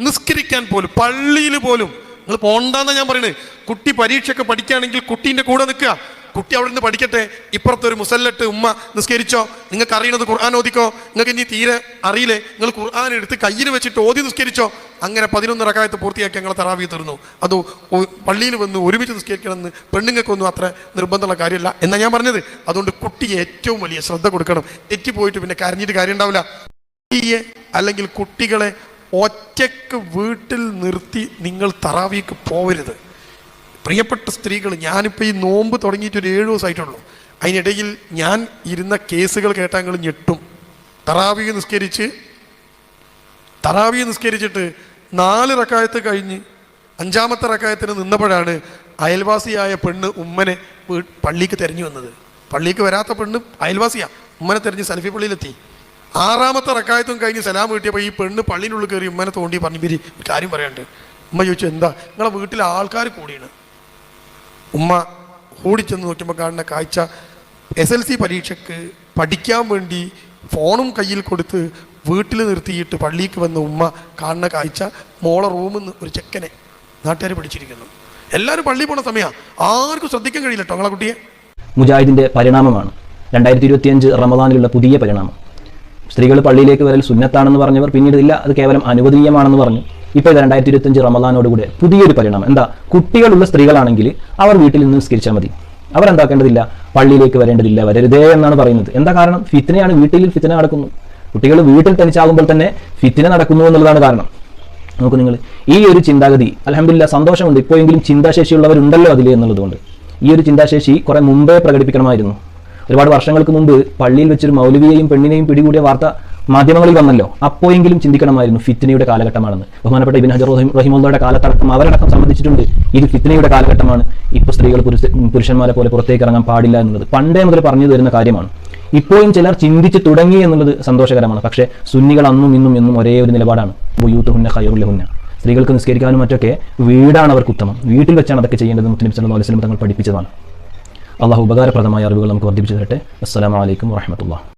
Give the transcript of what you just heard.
നിസ്കരിക്കാൻ പോലും പള്ളിയിൽ പോലും. നിങ്ങൾ പോണ്ടെന്നാ ഞാൻ പറയുന്നത് കുട്ടി പരീക്ഷയൊക്കെ പഠിക്കുകയാണെങ്കിൽ കുട്ടീന്റെ കൂടെ നിൽക്കുക. കുട്ടി അവിടെ നിന്ന് പഠിക്കട്ടെ. ഇപ്പുറത്തെ ഒരു മുസല്ലട്ട് ഉമ്മ നിസ്കരിച്ചോ? നിങ്ങൾക്ക് അറിയണത് ഖുർആൻ ഓദിക്കോ നിങ്ങൾക്ക് ഇനി തീരെ അറിയില്ലേ? നിങ്ങൾ ഖുർആൻ എടുത്ത് കയ്യിൽ വെച്ചിട്ട് ഓതി നിസ്കരിച്ചോ? അങ്ങനെ പതിനൊന്ന് റക്കായത്ത് പൂർത്തിയാക്കി ഞങ്ങൾ തറാവി തീർന്നു. അത് പള്ളിയിൽ വന്ന് ഒരുമിച്ച് നിസ്കരിക്കണമെന്ന് പെണ്ണുങ്ങൾക്കൊന്നും അത്ര നിർബന്ധമുള്ള കാര്യമല്ല എന്നാ ഞാൻ പറഞ്ഞത്. അതുകൊണ്ട് കുട്ടി ഏറ്റവും വലിയ ശ്രദ്ധ കൊടുക്കണം. തെറ്റിപ്പോയിട്ട് പിന്നെ കരഞ്ഞിട്ട് കാര്യം ഉണ്ടാവില്ല കുട്ടിയെ അല്ലെങ്കിൽ കുട്ടികളെ ഒറ്റയ്ക്ക് വീട്ടിൽ നിർത്തി നിങ്ങൾ തറാവിക്ക് പോവരുത്. പ്രിയപ്പെട്ട സ്ത്രീകൾ ഞാനിപ്പോൾ ഈ നോമ്പ് തുടങ്ങിയിട്ട് ഒരു ഏഴ് ദിവസമായിട്ടുള്ളൂ. അതിനിടയിൽ ഞാൻ ഇരുന്ന കേസുകൾ കേട്ടാൽ നിങ്ങൾ ഞെട്ടും. തറാവി നിസ്കരിച്ച് തറാവി നിസ്കരിച്ചിട്ട് നാല് റക്കായത്ത് കഴിഞ്ഞ് അഞ്ചാമത്തെ റക്കായത്തിന് നിന്നപ്പോഴാണ് അയൽവാസിയായ പെണ്ണ് ഉമ്മനെ പള്ളിക്ക് തെരഞ്ഞു വന്നത്. പള്ളിക്ക് വരാത്ത പെണ്ണ് അയൽവാസിയാണ് ഉമ്മനെ തെരഞ്ഞ് സൽഫി പള്ളിയിലെത്തി. ആറാമത്തെ റക്കായത്തും കഴിഞ്ഞ് സലാം കിട്ടിയപ്പോൾ ഈ പെണ്ണ് പള്ളിനുള്ളിൽ കയറി ഉമ്മനെ തോണ്ടി പറഞ്ഞു ബിരി കാര്യം പറയാണ്ട്. ഉമ്മ ചോദിച്ചു എന്താ? നിങ്ങളെ വീട്ടിലെ ആൾക്കാർ കൂടിയാണ്. ഉമ്മ ഓടിച്ചെന്ന് നോക്കുമ്പോൾ കാണുന്ന കാഴ്ച എസ് എൽ സി പരീക്ഷയ്ക്ക് പഠിക്കാൻ വേണ്ടി ഫോണും കയ്യിൽ കൊടുത്ത് വീട്ടിൽ നിർത്തിയിട്ട് പള്ളിക്ക് വന്ന ഉമ്മ കാണുന്ന കാഴ്ച മോളെ റൂമിൽ നിന്ന് ഒരു ചെക്കനെ നാട്ടുകാർ പഠിച്ചിരിക്കുന്നു എല്ലാവരും പള്ളി പോണ സമയമാണ് ആർക്കും ശ്രദ്ധിക്കാൻ കഴിയില്ല കേട്ടോ കുട്ടിയെ. മുജാഹിദിന്റെ പരിണാമമാണ്. രണ്ടായിരത്തി ഇരുപത്തിയഞ്ച് റമദാനിലുള്ള പുതിയ പരിണാമം. സ്ത്രീകൾ പള്ളിയിലേക്ക് വരൽ സുന്നത്താണെന്ന് പറഞ്ഞവർ പിന്നീട് ഇല്ല അത് കേവലം അനുവദനീയമാണെന്ന് പറഞ്ഞു. ഇപ്പോൾ ഇത് രണ്ടായിരത്തി ഇരുപത്തഞ്ച് റമദാനോടുകൂടെ പുതിയൊരു പരിണാമം. എന്താ? കുട്ടികളുള്ള സ്ത്രീകളാണെങ്കിൽ അവർ വീട്ടിൽ നിന്ന് നിസ്കരിച്ചാൽ മതി. അവർ എന്താക്കേണ്ടതില്ല? പള്ളിയിലേക്ക് വരേണ്ടതില്ല വരരുതേ എന്നാണ് പറയുന്നത്. എന്താ കാരണം? ഫിത്തിനെയാണ് വീട്ടിൽ ഫിത്തിന നടക്കുന്നു. കുട്ടികൾ വീട്ടിൽ തനിച്ചാകുമ്പോൾ തന്നെ ഫിത്തിന നടക്കുന്നു എന്നുള്ളതാണ് കാരണം. നോക്കൂ നിങ്ങൾ ഈ ഒരു ചിന്താഗതി അലഹമില്ല സന്തോഷമുണ്ട്. ഇപ്പോഴെങ്കിലും ചിന്താശേഷിയുള്ളവരുണ്ടല്ലോ അതിൽ എന്നുള്ളതുകൊണ്ട്. ഈ ഒരു ചിന്താശേഷി കുറെ മുമ്പേ പ്രകടിപ്പിക്കണമായിരുന്നു. ഒരുപാട് വർഷങ്ങൾക്ക് മുമ്പ് പള്ളിയിൽ വെച്ചൊരു മൗലവിയെയും പെണ്ണിനെയും പിടികൂടിയ വാർത്ത മാധ്യമങ്ങളിൽ വന്നല്ലോ. അപ്പോയെങ്കിലും ചിന്തിക്കണമായിരുന്നു ഫിത്തിനയുടെ കാലഘട്ടമാണെന്ന്. ബഹുമാനപ്പെട്ട ഇബിൻ ഹജർ റഹിം റഹിമുള്ളയുടെ കാലത്തടക്കം അവരടക്കം സംബന്ധിച്ചിട്ടുണ്ട്. ഇത് ഫിത്തിനയുടെ കാലഘട്ടമാണ്. ഇപ്പോൾ സ്ത്രീകൾ പുരുഷ പുരുഷന്മാരെ പോലെ പുറത്തേക്ക് ഇറങ്ങാൻ പാടില്ല എന്നുള്ളത് പണ്ടേ മുതൽ പറഞ്ഞു തരുന്ന കാര്യമാണ്. ഇപ്പോഴും ചിലർ ചിന്തിച്ച് തുടങ്ങി എന്നുള്ളത് സന്തോഷകരമാണ്. പക്ഷേ സുന്നികൾ അന്നും ഇന്നും എന്നും ഒരേ ഒരു നിലപാടാണ്. ബുയൂത്തുഹുന്ന ഹുന്ന സ്ത്രീകൾക്ക് നിസ്കരിക്കാനും മറ്റൊക്കെ വീടാണ് അവർക്ക് ഉത്തമം. വീട്ടിൽ വെച്ചാണ് അതൊക്കെ ചെയ്യേണ്ടത് മുസ്ലിം സല്ലല്ലാഹു അലൈഹി തങ്ങൾ പഠിപ്പിച്ചതാണ്. അള്ളാഹു ഉപകാരപ്രദമായ അറിവുകൾ നമുക്ക് വർദ്ധിപ്പിച്ചു തരട്ടെ. അസ്സലാമു അലൈക്കും വറഹ്മത്തുള്ളാഹി.